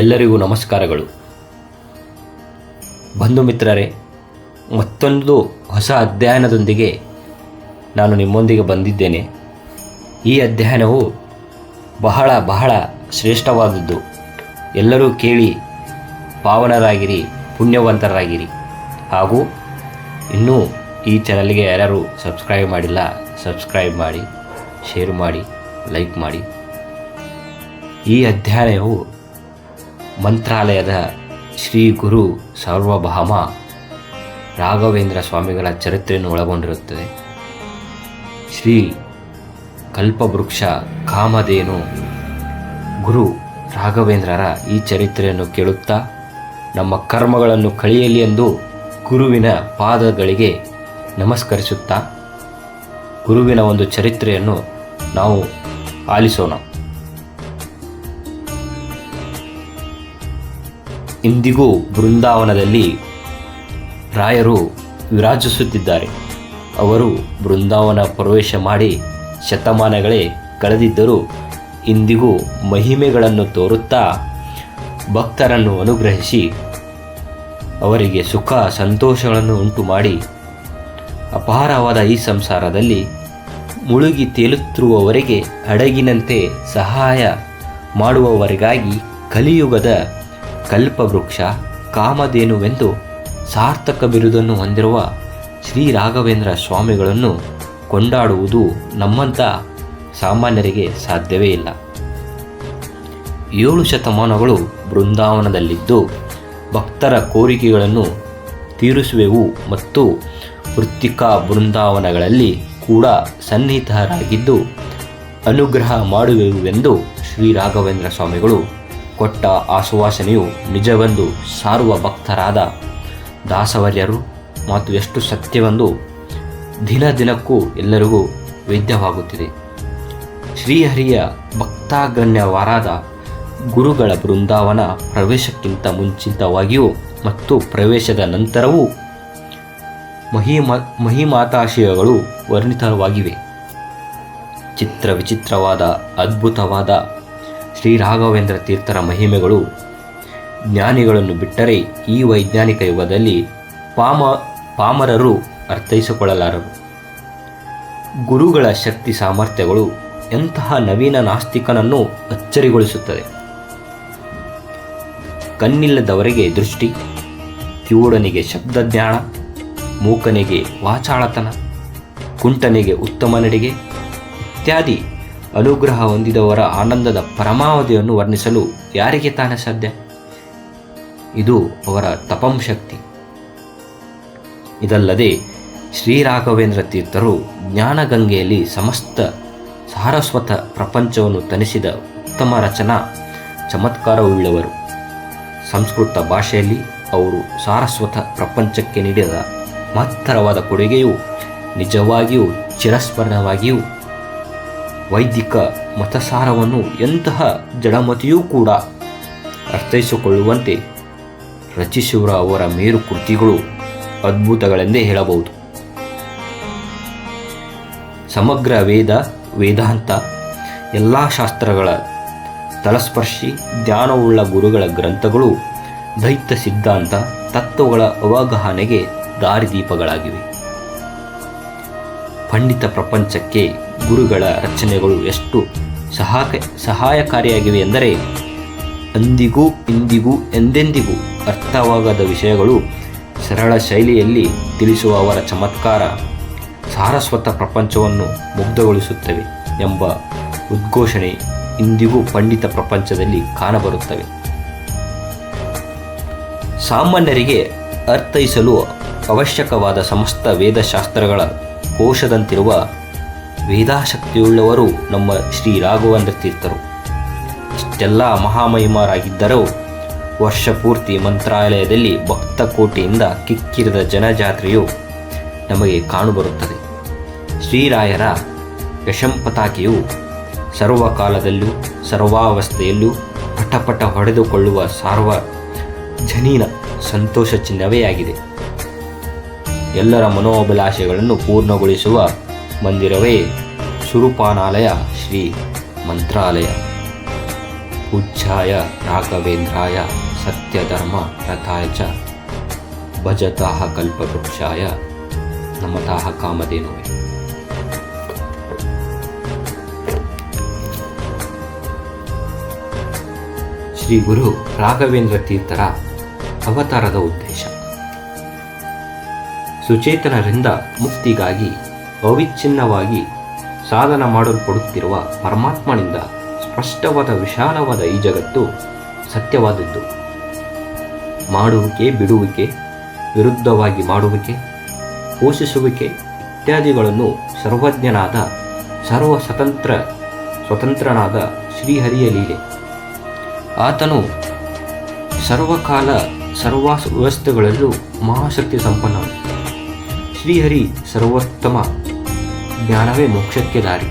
ಎಲ್ಲರಿಗೂ ನಮಸ್ಕಾರಗಳು. ಬಂಧು ಮಿತ್ರರೇ, ಮತ್ತೊಂದು ಹೊಸ ಅಧ್ಯಯನದೊಂದಿಗೆ ನಾನು ನಿಮ್ಮೊಂದಿಗೆ ಬಂದಿದ್ದೇನೆ. ಈ ಅಧ್ಯಯನವು ಬಹಳ ಬಹಳ ಶ್ರೇಷ್ಠವಾದದ್ದು. ಎಲ್ಲರೂ ಕೇಳಿ ಪಾವನರಾಗಿರಿ, ಪುಣ್ಯವಂತರಾಗಿರಿ. ಹಾಗೂ ಇನ್ನೂ ಈ ಚಾನಲ್ಗೆ ಯಾರ್ಯಾರು ಸಬ್ಸ್ಕ್ರೈಬ್ ಮಾಡಿಲ್ಲ, ಸಬ್ಸ್ಕ್ರೈಬ್ ಮಾಡಿ, ಶೇರ್ ಮಾಡಿ, ಲೈಕ್ ಮಾಡಿ. ಈ ಅಧ್ಯಯನವು ಮಂತ್ರಾಲಯದ ಶ್ರೀ ಗುರು ಸಾರ್ವಭೌಮ ರಾಘವೇಂದ್ರ ಸ್ವಾಮಿಗಳ ಚರಿತ್ರೆಯನ್ನು ಒಳಗೊಂಡಿರುತ್ತದೆ. ಶ್ರೀ ಕಲ್ಪವೃಕ್ಷ ಕಾಮಧೇನು ಗುರು ರಾಘವೇಂದ್ರರ ಈ ಚರಿತ್ರೆಯನ್ನು ಕೇಳುತ್ತಾ, ನಮ್ಮ ಕರ್ಮಗಳನ್ನು ಕಳೆಯಲಿ ಎಂದು ಗುರುವಿನ ಪಾದಗಳಿಗೆ ನಮಸ್ಕರಿಸುತ್ತಾ, ಗುರುವಿನ ಒಂದು ಚರಿತ್ರೆಯನ್ನು ನಾವು ಆಲಿಸೋಣ. ಇಂದಿಗೂ ಬೃಂದಾವನದಲ್ಲಿ ರಾಯರು ವಿರಾಜಿಸುತ್ತಿದ್ದಾರೆ. ಅವರು ಬೃಂದಾವನ ಪ್ರವೇಶ ಮಾಡಿ ಶತಮಾನಗಳೇ ಕಳೆದಿದ್ದರೂ ಇಂದಿಗೂ ಮಹಿಮೆಗಳನ್ನು ತೋರುತ್ತಾ ಭಕ್ತರನ್ನು ಅನುಗ್ರಹಿಸಿ ಅವರಿಗೆ ಸುಖ ಸಂತೋಷಗಳನ್ನು ಉಂಟು ಮಾಡಿ ಅಪಾರವಾದ ಈ ಸಂಸಾರದಲ್ಲಿ ಮುಳುಗಿ ತೇಲುತ್ತಿರುವವರಿಗೆ ಹಡಗಿನಂತೆ ಸಹಾಯ ಮಾಡುವವರಿಗಾಗಿ ಕಲಿಯುಗದ ಕಲ್ಪವೃಕ್ಷ, ಕಾಮಧೇನುವೆಂದು ಸಾರ್ಥಕ ಬಿರುದನ್ನು ಹೊಂದಿರುವ ಶ್ರೀ ರಾಘವೇಂದ್ರ ಸ್ವಾಮಿಗಳನ್ನು ಕೊಂಡಾಡುವುದು ನಮ್ಮಂಥ ಸಾಮಾನ್ಯರಿಗೆ ಸಾಧ್ಯವೇ ಇಲ್ಲ. ಏಳು ಶತಮಾನಗಳು ಬೃಂದಾವನದಲ್ಲಿದ್ದು ಭಕ್ತರ ಕೋರಿಕೆಗಳನ್ನು ತೀರಿಸುವೆವು ಮತ್ತು ವೃತ್ತಿಕಾ ಬೃಂದಾವನಗಳಲ್ಲಿ ಕೂಡ ಸನ್ನಿಹಿತರಾಗಿದ್ದು ಅನುಗ್ರಹ ಮಾಡುವೆವುವೆಂದು ಶ್ರೀ ರಾಘವೇಂದ್ರ ಸ್ವಾಮಿಗಳು ಕೊಟ್ಟ ಆಶ್ವಾಸನೆಯು ನಿಜವೆಂದು ಸಾರುವ ಭಕ್ತರಾದ ದಾಸವರ್ಯರು ಮತ್ತು ಎಷ್ಟು ಸತ್ಯವೆಂದು ದಿನ ದಿನಕ್ಕೂ ಎಲ್ಲರಿಗೂ ವೇದ್ಯವಾಗುತ್ತಿದೆ. ಶ್ರೀಹರಿಯ ಭಕ್ತಾಗಣ್ಯವಾರಾದ ಗುರುಗಳ ಬೃಂದಾವನ ಪ್ರವೇಶಕ್ಕಿಂತ ಮುಂಚಿತವಾಗಿಯೂ ಮತ್ತು ಪ್ರವೇಶದ ನಂತರವೂ ಮಹಿಮ, ಮಹಿಮಾತಾಶಯಗಳು ವರ್ಣಿತವಾಗಿವೆ. ಚಿತ್ರ ವಿಚಿತ್ರವಾದ, ಅದ್ಭುತವಾದ ಶ್ರೀ ರಾಘವೇಂದ್ರ ತೀರ್ಥರ ಮಹಿಮೆಗಳು ಜ್ಞಾನಿಗಳನ್ನು ಬಿಟ್ಟರೆ ಈ ವೈಜ್ಞಾನಿಕ ಯುಗದಲ್ಲಿ ಪಾಮ ಪಾಮರರು ಅರ್ಥೈಸಿಕೊಳ್ಳಲಾರರು. ಗುರುಗಳ ಶಕ್ತಿ ಸಾಮರ್ಥ್ಯಗಳು ಎಂತಹ ನವೀನ ನಾಸ್ತಿಕನನ್ನು ಅಚ್ಚರಿಗೊಳಿಸುತ್ತದೆ. ಕಣ್ಣಿಲ್ಲದವರಿಗೆ ದೃಷ್ಟಿ ಕಿವುಡನಿಗೆ ಶಬ್ದಜ್ಞಾನ, ಮೂಕನಿಗೆ ವಾಚಾಳತನ, ಕುಂಟನಿಗೆ ಉತ್ತಮ ನಡಿಗೆ ಇತ್ಯಾದಿ ಅನುಗ್ರಹ ಹೊಂದಿದವರ ಆನಂದದ ಪರಮಾವಧಿಯನ್ನು ವರ್ಣಿಸಲು ಯಾರಿಗೆ ತಾನೇ ಸಾಧ್ಯ? ಇದು ಅವರ ತಪಂ ಶಕ್ತಿ. ಇದಲ್ಲದೆ ಶ್ರೀರಾಘವೇಂದ್ರ ತೀರ್ಥರು ಜ್ಞಾನಗಂಗೆಯಲ್ಲಿ ಸಮಸ್ತ ಸಾರಸ್ವತ ಪ್ರಪಂಚವನ್ನು ತನಿಸಿದ ಉತ್ತಮ ರಚನಾ ಚಮತ್ಕಾರವುಳ್ಳವರು. ಸಂಸ್ಕೃತ ಭಾಷೆಯಲ್ಲಿ ಅವರು ಸಾರಸ್ವತ ಪ್ರಪಂಚಕ್ಕೆ ನೀಡಿದ ಮಹತ್ತರವಾದ ಕೊಡುಗೆಯು ನಿಜವಾಗಿಯೂ ಚಿರಸ್ಮರಣವಾಗಿಯೂ ವೈದಿಕ ಮತಸಾರವನ್ನು ಎಂತಹ ಜಡಮತಿಯೂ ಕೂಡ ಅರ್ಥೈಸಿಕೊಳ್ಳುವಂತೆ ರಚಿಸುವ ಅವರ ಮೇರು ಕೃತಿಗಳು ಅದ್ಭುತಗಳೆಂದೇ ಹೇಳಬಹುದು. ಸಮಗ್ರ ವೇದ, ವೇದಾಂತ, ಎಲ್ಲ ಶಾಸ್ತ್ರಗಳ ತಲಸ್ಪರ್ಶಿ ಜ್ಞಾನವುಳ್ಳ ಗುರುಗಳ ಗ್ರಂಥಗಳು ದೈತ್ಯ ಸಿದ್ಧಾಂತ, ತತ್ವಗಳ ಅವಗಾಹನೆಗೆ ದಾರಿದೀಪಗಳಾಗಿವೆ. ಪಂಡಿತ ಪ್ರಪಂಚಕ್ಕೆ ಗುರುಗಳ ರಚನೆಗಳು ಎಷ್ಟು ಸಹಾಯಕ, ಸಹಾಯಕಾರಿಯಾಗಿವೆ ಎಂದರೆ, ಅಂದಿಗೂ ಇಂದಿಗೂ ಎಂದೆಂದಿಗೂ ಅರ್ಥವಾಗದ ವಿಷಯಗಳು ಸರಳ ಶೈಲಿಯಲ್ಲಿ ತಿಳಿಸುವ ಅವರ ಚಮತ್ಕಾರ ಸಾರಸ್ವತ ಪ್ರಪಂಚವನ್ನು ಮುಗ್ಧಗೊಳಿಸುತ್ತವೆ ಎಂಬ ಉದ್ಘೋಷಣೆ ಇಂದಿಗೂ ಪಂಡಿತ ಪ್ರಪಂಚದಲ್ಲಿ ಕಾಣಬರುತ್ತವೆ. ಸಾಮಾನ್ಯರಿಗೆ ಅರ್ಥೈಸಲು ಅವಶ್ಯಕವಾದ ಸಮಸ್ತ ವೇದಶಾಸ್ತ್ರಗಳ ಕೋಶದಂತಿರುವ ವೇದಾಶಕ್ತಿಯುಳ್ಳವರು ನಮ್ಮ ಶ್ರೀ ರಾಘವೇಂದ್ರ ತೀರ್ಥರು ಇಷ್ಟೆಲ್ಲ ಮಹಾಮಹಿಮರಾಗಿದ್ದರೂ, ವರ್ಷ ಪೂರ್ತಿ ಮಂತ್ರಾಲಯದಲ್ಲಿ ಭಕ್ತ ಕೋಟೆಯಿಂದ ಕಿಕ್ಕಿರಿದ ಜನಜಾತ್ರೆಯು ನಮಗೆ ಕಾಣುಬರುತ್ತದೆ. ಶ್ರೀರಾಯರ ಯಶಂಪತಾಕೆಯು ಸರ್ವಕಾಲದಲ್ಲೂ, ಸರ್ವಾವಸ್ಥೆಯಲ್ಲೂ ಪಟಪಟ ಹೊಡೆದುಕೊಳ್ಳುವ ಸಾರ್ವ ಜನೀನ ಸಂತೋಷ ಚಿಹ್ನವೇ ಆಗಿದೆ. ಎಲ್ಲರ ಮನೋಭಿಲಾಷೆಗಳನ್ನು ಪೂರ್ಣಗೊಳಿಸುವ ಮಂದಿರವೇ ಸುರುಪಾನಾಲಯ ಶ್ರೀ ಮಂತ್ರಾಲಯ. ಪೂಜ್ಯಾಯ ರಾಘವೇಂದ್ರಾಯ ಸತ್ಯಧರ್ಮ ರಥಾಯ ಚ ಭಜತಾಹ ಕಲ್ಪವೃಕ್ಷಾಯ ನಮತಾಹ ಕಾಮಧೇನುವೆ. ಶ್ರೀ ಗುರು ರಾಘವೇಂದ್ರ ತೀರ್ಥರ ಅವತಾರದ ಉದ್ದೇಶ. ಸುಚೇತನರಿಂದ ಮುಕ್ತಿಗಾಗಿ ಅವಿಚ್ಛಿನ್ನವಾಗಿ ಸಾಧನ ಮಾಡಲ್ಪಡುತ್ತಿರುವ ಪರಮಾತ್ಮನಿಂದ ಸ್ಪಷ್ಟವಾದ ವಿಶಾಲವಾದ ಈ ಜಗತ್ತು ಸತ್ಯವಾದದ್ದು. ಮಾಡುವಿಕೆ, ಬಿಡುವಿಕೆ, ವಿರುದ್ಧವಾಗಿ ಮಾಡುವಿಕೆ, ಪೋಷಿಸುವಿಕೆ ಇತ್ಯಾದಿಗಳನ್ನು ಸರ್ವಜ್ಞನಾದ ಸರ್ವ ಸ್ವತಂತ್ರ ಸ್ವತಂತ್ರನಾದ ಶ್ರೀಹರಿಯ ಲೀಲೆ. ಆತನು ಸರ್ವಕಾಲ ಸರ್ವ ವ್ಯವಸ್ಥೆಗಳಲ್ಲೂ ಮಹಾಶಕ್ತಿ ಸಂಪನ್ನ ಶ್ರೀಹರಿ ಸರ್ವೋತ್ತಮ ಜ್ಞಾನವೇ ಮೋಕ್ಷಕ್ಕೆ ದಾರಿ.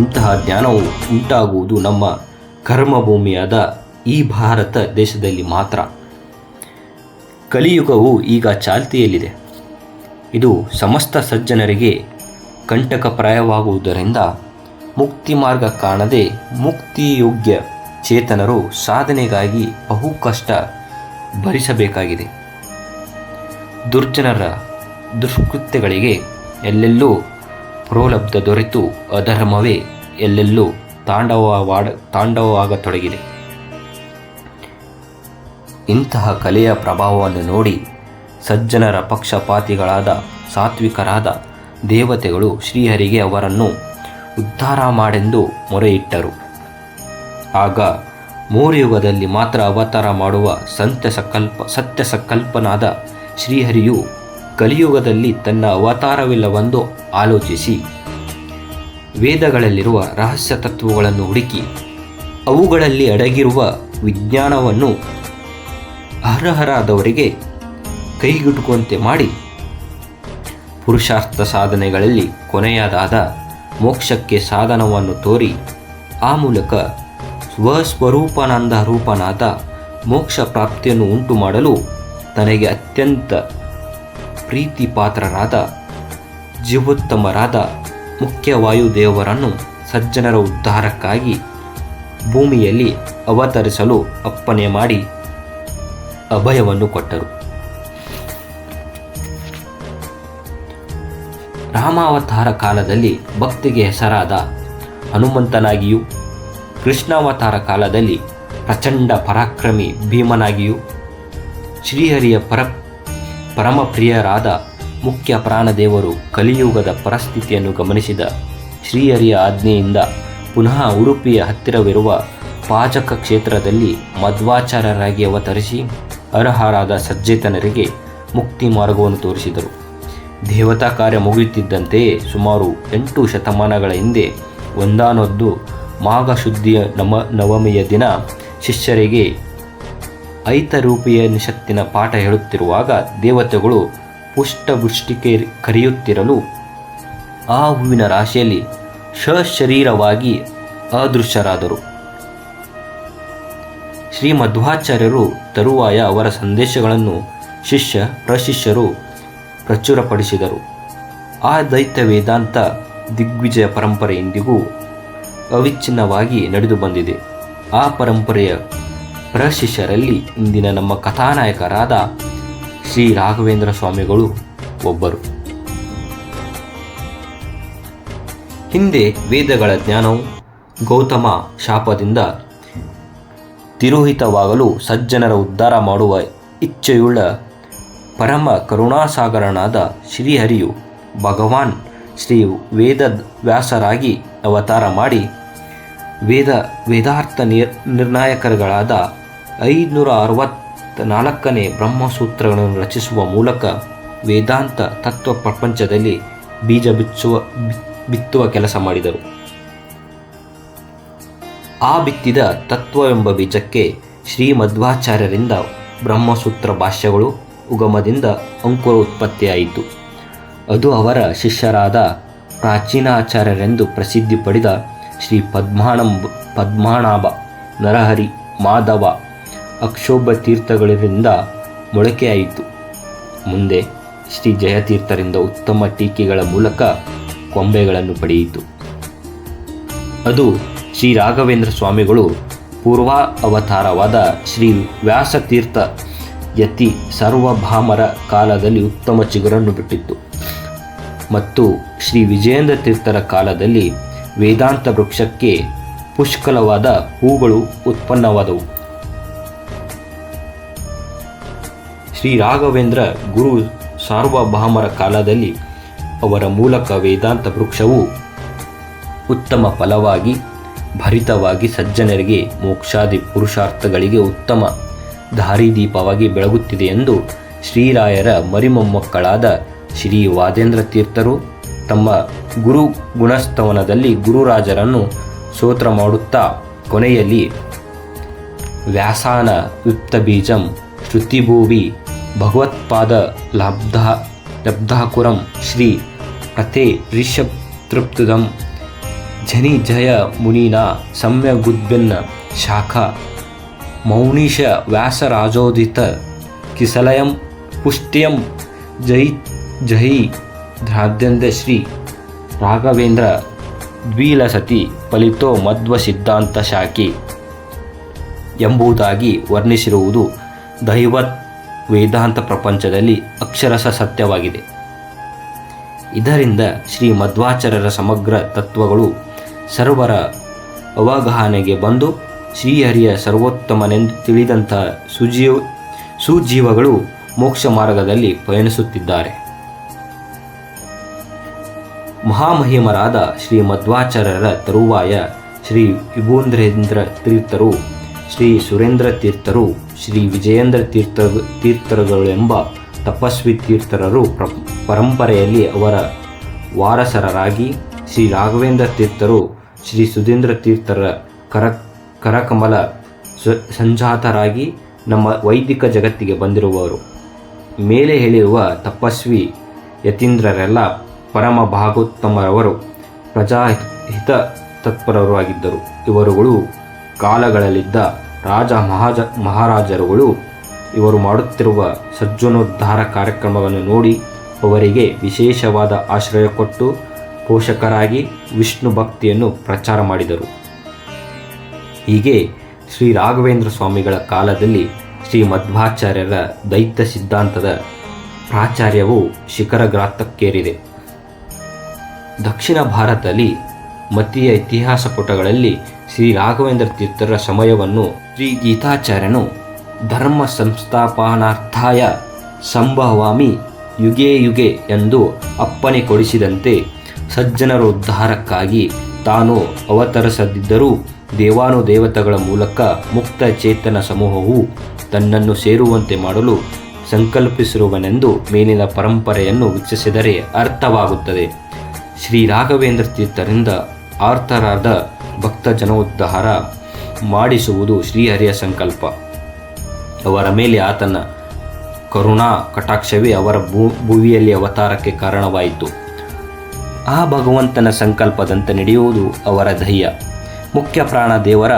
ಇಂತಹ ಜ್ಞಾನವು ಉಂಟಾಗುವುದು ನಮ್ಮ ಕರ್ಮಭೂಮಿಯಾದ ಈ ಭಾರತ ದೇಶದಲ್ಲಿ ಮಾತ್ರ. ಕಲಿಯುಗವು ಈಗ ಚಾಲ್ತಿಯಲ್ಲಿದೆ. ಇದು ಸಮಸ್ತ ಸಜ್ಜನರಿಗೆ ಕಂಟಕಪ್ರಾಯವಾಗುವುದರಿಂದ ಮುಕ್ತಿ ಮಾರ್ಗ ಕಾಣದೆ ಮುಕ್ತಿಯೋಗ್ಯ ಚೇತನರು ಸಾಧನೆಗಾಗಿ ಬಹು ಕಷ್ಟ ಭರಿಸಬೇಕಾಗಿದೆ. ದುರ್ಜನರ ದುಷ್ಕೃತ್ಯಗಳಿಗೆ ಎಲ್ಲೆಲ್ಲೂ ಪ್ರೋಲಬ್ಧ ದೊರೆತು, ಅಧರ್ಮವೇ ಎಲ್ಲೆಲ್ಲೂ ತಾಂಡವವಾಡ, ತಾಂಡವವಾಗತೊಡಗಿದೆ. ಇಂತಹ ಕಲೆಯ ಪ್ರಭಾವವನ್ನು ನೋಡಿ ಸಜ್ಜನರ ಪಕ್ಷಪಾತಿಗಳಾದ, ಸಾತ್ವಿಕರಾದ ದೇವತೆಗಳು ಶ್ರೀಹರಿಗೆ ಅವರನ್ನು ಉದ್ಧಾರ ಮಾಡೆಂದು ಮೊರೆಯಿಟ್ಟರು. ಆಗ ಮೂರು ಯುಗದಲ್ಲಿ ಮಾತ್ರ ಅವತಾರ ಮಾಡುವ ಸಂತ್ಯ ಸಕಲ್ಪ ಸತ್ಯ ಸಂಕಲ್ಪನಾದ ಶ್ರೀಹರಿಯು ಕಲಿಯುಗದಲ್ಲಿ ತನ್ನ ಅವತಾರವಿಲ್ಲವೆಂದು ಆಲೋಚಿಸಿ ವೇದಗಳಲ್ಲಿರುವ ರಹಸ್ಯ ತತ್ವಗಳನ್ನು ಹುಡುಕಿ ಅವುಗಳಲ್ಲಿ ಅಡಗಿರುವ ವಿಜ್ಞಾನವನ್ನು ಅರ್ಹರಾದವರಿಗೆ ಕೈಗೆಟುಕುವಂತೆ ಮಾಡಿ ಪುರುಷಾರ್ಥ ಸಾಧನೆಗಳಲ್ಲಿ ಕೊನೆಯದಾದ ಮೋಕ್ಷಕ್ಕೆ ಸಾಧನವನ್ನು ತೋರಿ ಆ ಮೂಲಕ ಸ್ವಸ್ವರೂಪಾನಂದ ರೂಪನಾದ ಮೋಕ್ಷ ಪ್ರಾಪ್ತಿಯನ್ನು ಉಂಟು ಮಾಡಲು ತನಗೆ ಅತ್ಯಂತ ಪ್ರೀತಿ ಪಾತ್ರರಾದ ಜೀವೋತ್ತಮರಾದ ಮುಖ್ಯ ವಾಯುದೇವರನ್ನು ಸಜ್ಜನರ ಉದ್ಧಾರಕ್ಕಾಗಿ ಭೂಮಿಯಲ್ಲಿ ಅವತರಿಸಲು ಅಪ್ಪಣೆ ಮಾಡಿ ಅಭಯವನ್ನು ಕೊಟ್ಟರು. ರಾಮಾವತಾರ ಕಾಲದಲ್ಲಿ ಭಕ್ತಿಗೆ ಹೆಸರಾದ ಹನುಮಂತನಾಗಿಯೂ, ಕೃಷ್ಣಾವತಾರ ಕಾಲದಲ್ಲಿ ಪ್ರಚಂಡ ಪರಾಕ್ರಮಿ ಭೀಮನಾಗಿಯೂ, ಶ್ರೀಹರಿಯ ಪರ ಪರಮಪ್ರಿಯರಾದ ಮುಖ್ಯ ಪ್ರಾಣದೇವರು ಕಲಿಯುಗದ ಪರಿಸ್ಥಿತಿಯನ್ನು ಗಮನಿಸಿದ ಶ್ರೀಹರಿಯ ಆಜ್ಞೆಯಿಂದ ಪುನಃ ಉಡುಪಿಯ ಹತ್ತಿರವಿರುವ ಪಾಚಕ ಕ್ಷೇತ್ರದಲ್ಲಿ ಮಧ್ವಾಚಾರ್ಯರಾಗಿ ಅವತರಿಸಿ ಅರ್ಹರಾದ ಸಜ್ಜೇತನರಿಗೆ ಮುಕ್ತಿ ಮಾರ್ಗವನ್ನು ತೋರಿಸಿದರು. ದೇವತಾ ಕಾರ್ಯ ಮುಗಿಯುತ್ತಿದ್ದಂತೆಯೇ ಸುಮಾರು ಎಂಟು ಶತಮಾನಗಳ ಹಿಂದೆ ಒಂದಾನೊಂದು ಮಾಘ ಶುದ್ಧಿಯ ನಮ, ನವಮಿಯ ದಿನ ಶಿಷ್ಯರಿಗೆ ಐತರೂಪಿಯ ನಿಷತ್ತಿನ ಪಾಠ ಹೇಳುತ್ತಿರುವಾಗ ದೇವತೆಗಳು ಪುಷ್ಟವೃಷ್ಟಿಕೆ ಕರೆಯುತ್ತಿರಲು ಆ ಹೂವಿನ ರಾಶಿಯಲ್ಲಿ ಸಶರೀರವಾಗಿ ಅದೃಶ್ಯರಾದರು. ಶ್ರೀ ಮಧ್ವಾಚಾರ್ಯರು ತರುವಾಯ ಅವರ ಸಂದೇಶಗಳನ್ನು ಶಿಷ್ಯ, ಪ್ರಶಿಷ್ಯರು ಪ್ರಚುರಪಡಿಸಿದರು. ಆ ದೈತ್ಯ ವೇದಾಂತ ದಿಗ್ವಿಜಯ ಪರಂಪರೆ ಇಂದಿಗೂ ಅವಿಚ್ಛಿನ್ನವಾಗಿ ನಡೆದು ಬಂದಿದೆ ಆ ಪರಂಪರೆಯ ಪ್ರಶಿಷ್ಯರಲ್ಲಿ ಇಂದಿನ ನಮ್ಮ ಕಥಾನಾಯಕರಾದ ಶ್ರೀ ರಾಘವೇಂದ್ರ ಸ್ವಾಮಿಗಳು ಒಬ್ಬರು. ಹಿಂದೆ ವೇದಗಳ ಜ್ಞಾನವು ಗೌತಮ ಶಾಪದಿಂದ ತಿರೋಹಿತವಾಗಲು ಸಜ್ಜನರ ಉದ್ಧಾರ ಮಾಡುವ ಇಚ್ಛೆಯುಳ್ಳ ಪರಮ ಕರುಣಾಸಾಗರನಾದ ಶ್ರೀಹರಿಯು ಭಗವಾನ್ ಶ್ರೀ ವೇದ ವ್ಯಾಸರಾಗಿ ಅವತಾರ ಮಾಡಿ ವೇದ ವೇದಾರ್ಥ ನಿರ್ ನಿರ್ಣಾಯಕರುಗಳಾದ ಐದುನೂರ ಅರವತ್ತ ನಾಲ್ಕನೇ ಬ್ರಹ್ಮಸೂತ್ರಗಳನ್ನು ರಚಿಸುವ ಮೂಲಕ ವೇದಾಂತ ತತ್ವ ಪ್ರಪಂಚದಲ್ಲಿ ಬೀಜ ಬಿಚ್ಚುವ ಬಿತ್ತುವ ಕೆಲಸ ಮಾಡಿದರು. ಆ ಬಿತ್ತಿದ ತತ್ವವೆಂಬ ಬೀಜಕ್ಕೆ ಶ್ರೀ ಮಧ್ವಾಚಾರ್ಯರಿಂದ ಬ್ರಹ್ಮಸೂತ್ರ ಭಾಷ್ಯಗಳು ಉಗಮದಿಂದ ಅಂಕುರ ಉತ್ಪತ್ತಿಯಾಯಿತು. ಅದು ಅವರ ಶಿಷ್ಯರಾದ ಪ್ರಾಚೀನಾಚಾರ್ಯರೆಂದು ಪ್ರಸಿದ್ಧಿ ಪಡೆದ ಶ್ರೀ ಪದ್ಮಾಣಂಬ ಪದ್ಮಾನಾಭ, ನರಹರಿ, ಮಾಧವ ಅಕ್ಷೋಭ ತೀರ್ಥಗಳಿಂದ ಮೊಳಕೆಯಾಯಿತು. ಮುಂದೆ ಶ್ರೀ ಜಯತೀರ್ಥರಿಂದ ಉತ್ತಮ ಟೀಕೆಗಳ ಮೂಲಕ ಕೊಂಬೆಗಳನ್ನು ಪಡೆಯಿತು. ಅದು ಶ್ರೀ ರಾಘವೇಂದ್ರ ಸ್ವಾಮಿಗಳು ಪೂರ್ವ ಅವತಾರವಾದ ಶ್ರೀ ವ್ಯಾಸತೀರ್ಥ ಯತಿ ಸರ್ವಭಾಮರ ಕಾಲದಲ್ಲಿ ಉತ್ತಮ ಚಿಗುರನ್ನು ಬಿಟ್ಟಿತ್ತು. ಮತ್ತು ಶ್ರೀ ವಿಜಯೇಂದ್ರ ತೀರ್ಥರ ಕಾಲದಲ್ಲಿ ವೇದಾಂತ ವೃಕ್ಷಕ್ಕೆ ಪುಷ್ಕಲವಾದ ಹೂಗಳು ಉತ್ಪನ್ನವಾದವು. ಶ್ರೀ ರಾಘವೇಂದ್ರ ಗುರು ಸಾರ್ವಭೌಮರ ಕಾಲದಲ್ಲಿ ಅವರ ಮೂಲಕ ವೇದಾಂತ ವೃಕ್ಷವು ಉತ್ತಮ ಫಲವಾಗಿ, ಭರಿತವಾಗಿ ಸಜ್ಜನರಿಗೆ ಮೋಕ್ಷಾದಿ ಪುರುಷಾರ್ಥಗಳಿಗೆ ಉತ್ತಮ ದಾರಿದೀಪವಾಗಿ ಬೆಳಗುತ್ತಿದೆ ಎಂದು ಶ್ರೀರಾಯರ ಮರಿಮೊಮ್ಮಕ್ಕಳಾದ ಶ್ರೀ ವಾದೇಂದ್ರ ತೀರ್ಥರು ತಮ್ಮ ಗುರು ಗುಣಸ್ತವನದಲ್ಲಿ ಗುರುರಾಜರನ್ನು ಸೋತ್ರ ಮಾಡುತ್ತಾ ಕೊನೆಯಲ್ಲಿ ವ್ಯಾಸಾನ ಯುಕ್ತ ಬೀಜಂ ಶ್ರುತಿಭೂವಿ ಭಗವತ್ಪಾದ ಲಬ್ಧ, ಲಬ್ಧಾಕುರಂ ಶ್ರೀ ಕಥೆ ರಿಷಭ್ ತೃಪ್ತುದಂ. ಜನಿ ಜಯ ಮುನೀನಾ ಸಮ್ಯಗುದ್ಭಿನ್ನ ಶಾಖ. ಮೌನೀಶ ವ್ಯಾಸರಾಜೋದಿತ ಕಿಸಲಯಂ ಪುಷ್ಟಿಯಂ ಜೈ ಜೈ ಧ್ರಾದ್ಯಂದ ಶ್ರೀ ರಾಘವೇಂದ್ರ ದ್ವಿಲಸತಿ ಫಲಿತೋ ಮಧ್ವ ಸಿದ್ಧಾಂತ ಶಾಖಿ ಎಂಬುದಾಗಿ ವರ್ಣಿಸಿರುವುದು ದೈವತ್ ವೇದಾಂತ ಪ್ರಪಂಚದಲ್ಲಿ ಅಕ್ಷರಶ ಸತ್ಯವಾಗಿದೆ. ಇದರಿಂದ ಶ್ರೀ ಮಧ್ವಾಚಾರ್ಯರ ಸಮಗ್ರ ತತ್ವಗಳು ಸರ್ವರ ಅವಗಾಹನೆಗೆ ಬಂದು ಶ್ರೀಹರಿಯ ಸರ್ವೋತ್ತಮನೆಂದು ತಿಳಿದಂತಹ ಸುಜೀವ, ಸುಜೀವಗಳು ಮೋಕ್ಷ ಮಾರ್ಗದಲ್ಲಿ ಪಯಣಿಸುತ್ತಿದ್ದಾರೆ. ಮಹಾಮಹಿಮರಾದ ಶ್ರೀ ಮಧ್ವಾಚಾರ್ಯರ ತರುವಾಯ ಶ್ರೀ ವಿಭೂಂದ್ರೇಂದ್ರ ತೀರ್ಥರು, ಶ್ರೀ ಸುರೇಂದ್ರ ತೀರ್ಥರು ಶ್ರೀ ವಿಜಯೇಂದ್ರ ತೀರ್ಥ, ತೀರ್ಥರುಗಳೆಂಬ ತಪಸ್ವಿ ತೀರ್ಥರರು ಪ್ರ, ಪರಂಪರೆಯಲ್ಲಿ ಅವರ ವಾರಸರರಾಗಿ ಶ್ರೀ ರಾಘವೇಂದ್ರ ತೀರ್ಥರು, ಶ್ರೀ ಸುಧೀಂದ್ರ ತೀರ್ಥರ ಕರ, ಕರಕಮಲ ಸಂಜಾತರಾಗಿ ನಮ್ಮ ವೈದಿಕ ಜಗತ್ತಿಗೆ ಬಂದಿರುವವರು. ಮೇಲೆ ಹೇಳಿರುವ ತಪಸ್ವಿ ಯತೀಂದ್ರರೆಲ್ಲ ಪರಮ ಭಾಗೋತ್ತಮರವರು, ಪ್ರಜಾಹಿತ ತತ್ಪರರು ಆಗಿದ್ದರು. ಇವರುಗಳು ಕಾಲಗಳಲ್ಲಿದ್ದ ರಾಜ ಮಹಾಜ, ಮಹಾರಾಜರುಗಳು ಇವರು ಮಾಡುತ್ತಿರುವ ಸಜ್ಜನೋದ್ಧಾರ ಕಾರ್ಯಕ್ರಮವನ್ನು ನೋಡಿ ಅವರಿಗೆ ವಿಶೇಷವಾದ ಆಶ್ರಯ ಕೊಟ್ಟು ಪೋಷಕರಾಗಿ ವಿಷ್ಣು ಭಕ್ತಿಯನ್ನು ಪ್ರಚಾರ ಮಾಡಿದರು. ಹೀಗೆ ಶ್ರೀ ರಾಘವೇಂದ್ರ ಸ್ವಾಮಿಗಳ ಕಾಲದಲ್ಲಿ ಶ್ರೀ ಮಧ್ವಾಚಾರ್ಯರ ದೈತ್ಯ ಸಿದ್ಧಾಂತದ ಪ್ರಾಚಾರ್ಯವು ಶಿಖರಗ್ರಾತಕ್ಕೇರಿದೆ ದಕ್ಷಿಣ ಭಾರತದಲ್ಲಿ ಮತೀಯ ಇತಿಹಾಸ ಪುಟಗಳಲ್ಲಿ ಶ್ರೀ ರಾಘವೇಂದ್ರ ತೀರ್ಥರ ಸಮಯವನ್ನು ಶ್ರೀ ಗೀತಾಚಾರ್ಯನು ಧರ್ಮ ಸಂಸ್ಥಾಪನಾರ್ಥಾಯ ಸಂಭವಾಮಿ ಯುಗೆ ಯುಗೆ ಎಂದು ಅಪ್ಪಣೆ ಕೊಡಿಸಿದಂತೆ ಸಜ್ಜನರ ಉದ್ಧಾರಕ್ಕಾಗಿ ತಾನು ಅವತರಿಸದಿದ್ದರೂ ದೇವಾನುದೇವತೆಗಳ ಮೂಲಕ ಮುಕ್ತ ಚೇತನ ಸಮೂಹವು ತನ್ನನ್ನು ಸೇರುವಂತೆ ಮಾಡಲು ಸಂಕಲ್ಪಿಸಿರುವನೆಂದು ಮೇಲಿನ ಪರಂಪರೆಯನ್ನು ವೀಕ್ಷಿಸಿದರೆ ಅರ್ಥವಾಗುತ್ತದೆ. ಶ್ರೀ ರಾಘವೇಂದ್ರ ತೀರ್ಥರಿಂದ ಆರ್ತರಾದ ಭಕ್ತ ಜನೋದ್ಧಾರ ಮಾಡಿಸುವುದು ಶ್ರೀಹರಿಯ ಸಂಕಲ್ಪ. ಅವರ ಮೇಲೆ ಆತನ ಕರುಣಾ ಕಟಾಕ್ಷವೇ ಅವರ ಭೂ, ಭುವಿಯಲ್ಲಿ ಅವತಾರಕ್ಕೆ ಕಾರಣವಾಯಿತು. ಆ ಭಗವಂತನ ಸಂಕಲ್ಪದಂತೆ ನಡೆಯುವುದು ಅವರ ಧೈರ್ಯ ಮುಖ್ಯ ಪ್ರಾಣ ದೇವರ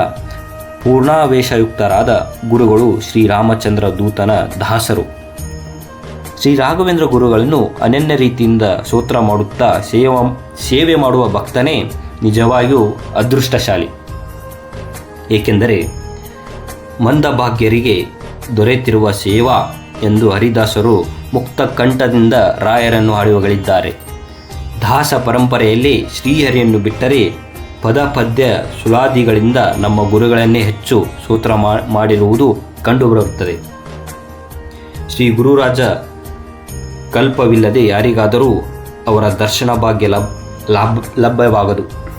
ಪೂರ್ಣಾವೇಶಯುಕ್ತರಾದ ಗುರುಗಳು ಶ್ರೀರಾಮಚಂದ್ರ ದೂತನ ದಾಸರು. ಶ್ರೀ ರಾಘವೇಂದ್ರ ಗುರುಗಳನ್ನು ಅನನ್ಯ ರೀತಿಯಿಂದ ಸೋತ್ರ ಮಾಡುತ್ತಾ ಸೇವ, ಸೇವೆ ಮಾಡುವ ಭಕ್ತನೇ ನಿಜವಾಗಿಯೂ ಅದೃಷ್ಟಶಾಲಿ. ಏಕೆಂದರೆ ಮಂದಭಾಗ್ಯರಿಗೆ ದೊರೆತಿರುವ ಸೇವಾ ಎಂದು ಹರಿದಾಸರು ಮುಕ್ತ ಕಂಠದಿಂದ ರಾಯರನ್ನು ಹಾಡುವಗಳಿದ್ದಾರೆ ದಾಸ ಪರಂಪರೆಯಲ್ಲಿ ಶ್ರೀಹರಿಯನ್ನು ಬಿಟ್ಟರೆ ಪದ ಪದ್ಯ ಸುಳಾದಿಗಳಿಂದ ನಮ್ಮ ಗುರುಗಳನ್ನೇ ಹೆಚ್ಚು ಸೂತ್ರ ಮಾಡಿರುವುದು ಕಂಡುಬರುತ್ತದೆ. ಶ್ರೀ ಗುರುರಾಜ ಕಲ್ಪವಿಲ್ಲದೆ ಯಾರಿಗಾದರೂ ಅವರ ದರ್ಶನ ಭಾಗ್ಯ ಲಭ್ಯವಾಗದು.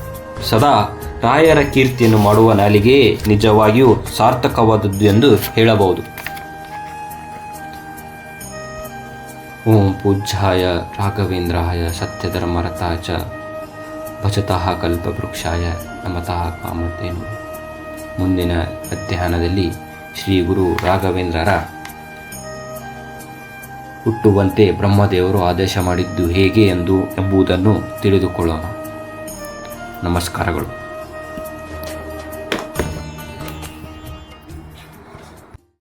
ಸದಾ ರಾಯರ ಕೀರ್ತಿಯನ್ನು ಮಾಡುವ ನಾಲಿಗೆಯೇ ನಿಜವಾಗಿಯೂ ಸಾರ್ಥಕವಾದದ್ದು ಎಂದು ಹೇಳಬಹುದು. ಓಂ ಪೂಜ್ಯಾಯ ರಾಘವೇಂದ್ರಾಯ ಸತ್ಯಧರ್ಮರತಾಯ ಚ ಭಜತಃ ಕಲ್ಪವೃಕ್ಷಾಯ ನಮತಃ ಕಾಮತೇನು ಮುಂದಿನ ಅಧ್ಯಯನದಲ್ಲಿ ಶ್ರೀ ಗುರು ರಾಘವೇಂದ್ರರ ಹುಟ್ಟುವಂತೆ ಬ್ರಹ್ಮದೇವರು ಆದೇಶ ಮಾಡಿದ್ದು ಹೇಗೆ ಎಂದು ಎಂಬುದನ್ನು ತಿಳಿದುಕೊಳ್ಳೋಣ. ನಮಸ್ಕಾರಗಳು.